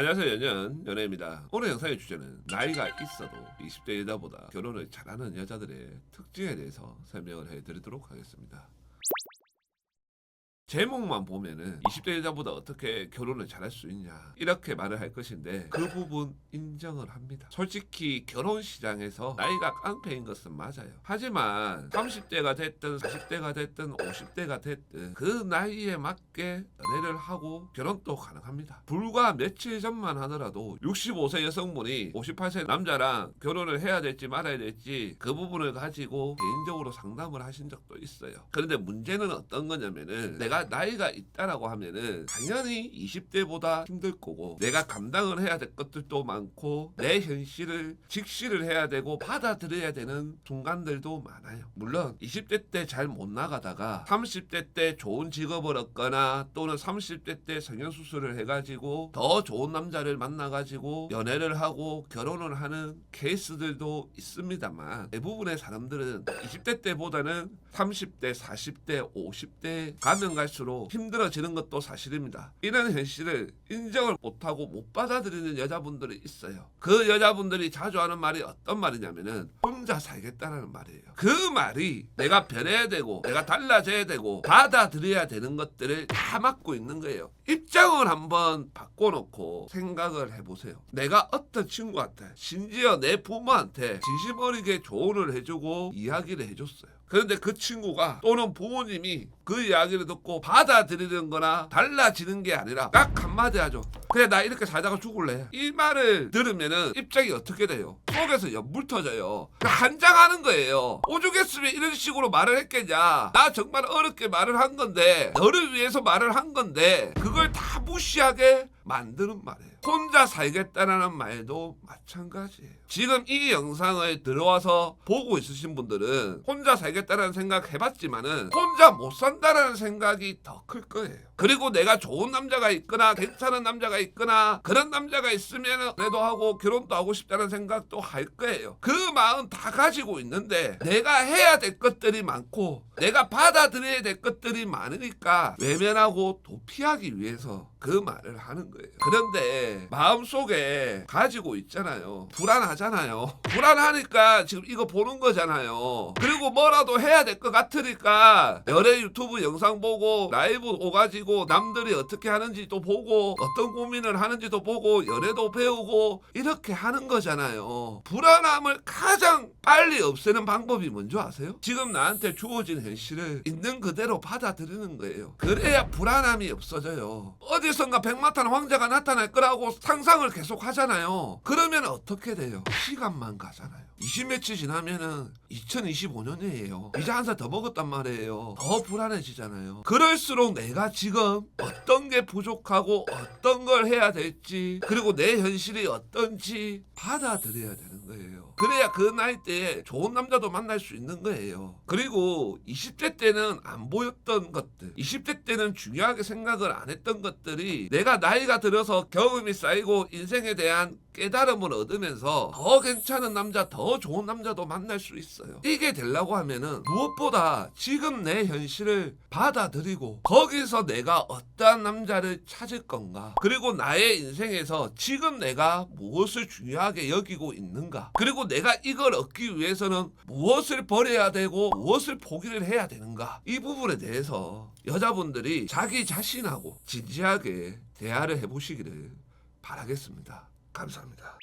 안녕하세요 연연. 연예입니다. 오늘 영상의 주제는 나이가 있어도 20대 여자보다 결혼을 잘하는 여자들의 특징에 대해서 설명을 해드리도록 하겠습니다 제목만 보면은 20대 여자보다 어떻게 결혼을 잘할 수 있냐 이렇게 말을 할 것인데 그 부분 인정을 합니다. 솔직히 결혼 시장에서 나이가 깡패인 것은 맞아요. 하지만 30대가 됐든 40대가 됐든 50대가 됐든 그 나이에 맞게 연애를 하고 결혼도 가능합니다. 불과 며칠 전만 하더라도 65세 여성분이 58세 남자랑 결혼을 해야 될지 말아야 될지 그 부분을 가지고 개인적으로 상담을 하신 적도 있어요. 그런데 문제는 어떤 거냐면은 내가 나이가 있다라고 하면은 당연히 20대보다 힘들 거고 내가 감당을 해야 될 것들도 많고 내 현실을 직시를 해야 되고 받아들여야 되는 순간들도 많아요. 물론 20대 때 잘 못 나가다가 30대 때 좋은 직업을 얻거나 또는 30대 때 성형수술을 해가지고 더 좋은 남자를 만나가지고 연애를 하고 결혼을 하는 케이스들도 있습니다만 대부분의 사람들은 20대 때보다는 30대, 40대, 50대 가면 갈 수록 힘들어지는 것도 사실입니다. 이런 현실을 인정을 못하고 못 받아들이는 여자분들이 있어요. 그 여자분들이 자주 하는 말이 어떤 말이냐면은 혼자 살겠다라는 말이에요. 그 말이 내가 변해야 되고 내가 달라져야 되고 받아들여야 되는 것들을 다 막고 있는 거예요. 입장을 한번 바꿔놓고 생각을 해보세요. 내가 어떤 친구한테 심지어 내 부모한테 진심 어리게 조언을 해주고 이야기를 해줬어요. 그런데 그 친구가 또는 부모님이 그 이야기를 듣고 받아들이는 거나 달라지는 게 아니라 딱 한마디 하죠. 그래 나 이렇게 살다가 죽을래. 이 말을 들으면은 입장이 어떻게 돼요? 속에서 연불 터져요. 한장하는 거예요. 오죽했으면 이런 식으로 말을 했겠냐. 나 정말 어렵게 말을 한 건데 너를 위해서 말을 한 건데 그걸 다 무시하게 만드는 말이에요. 혼자 살겠다라는 말도 마찬가지예요. 지금 이 영상을 들어와서 보고 있으신 분들은 혼자 살겠다라는 생각 해봤지만은 혼자 못 산다라는 생각이 더 클 거예요. 그리고 내가 좋은 남자가 있거나 괜찮은 남자가 있거나 그런 남자가 있으면 그래도 하고 결혼도 하고 싶다는 생각도 할 거예요. 그 마음 다 가지고 있는데 내가 해야 될 것들이 많고 내가 받아들여야 될 것들이 많으니까 외면하고 도피하기 위해서 그 말을 하는 거예요. 그런데 마음속에 가지고 있잖아요. 불안하잖아요. 불안하니까 지금 이거 보는 거잖아요. 그리고 뭐라도 해야 될 것 같으니까 연애 유튜브 영상 보고 라이브 오가지고 남들이 어떻게 하는지도 보고 어떤 고민을 하는지도 보고 연애도 배우고 이렇게 하는 거잖아요. 불안함을 가장 빨리 없애는 방법이 뭔지 아세요? 지금 나한테 주어진 현실을 있는 그대로 받아들이는 거예요. 그래야 불안함이 없어져요. 어디선가 백마탄 황제가 나타날 거라고 상상을 계속 하잖아요. 그러면 어떻게 돼요? 시간만 가잖아요. 20며칠 지나면은 2025년이에요. 이제 한 살 더 먹었단 말이에요. 더 불안해지잖아요. 그럴수록 내가 지금 어떤 게 부족하고 어떤 걸 해야 될지 그리고 내 현실이 어떤지 받아들여야 되는 거예요. 그래야 그 나이 때에 좋은 남자도 만날 수 있는 거예요. 그리고 20대 때는 안 보였던 것들, 20대 때는 중요하게 생각을 안 했던 것들이 내가 나이가 들어서 경험이 쌓이고 인생에 대한 깨달음을 얻으면서 더 괜찮은 남자, 더 좋은 남자도 만날 수 있어요. 이게 되려고 하면은 무엇보다 지금 내 현실을 받아들이고 거기서 내가 어떠한 남자를 찾을 건가 그리고 나의 인생에서 지금 내가 무엇을 중요하게 여기고 있는가 그리고 내가 이걸 얻기 위해서는 무엇을 버려야 되고 무엇을 포기를 해야 되는가 이 부분에 대해서 여자분들이 자기 자신하고 진지하게 대화를 해보시기를 바라겠습니다. 감사합니다.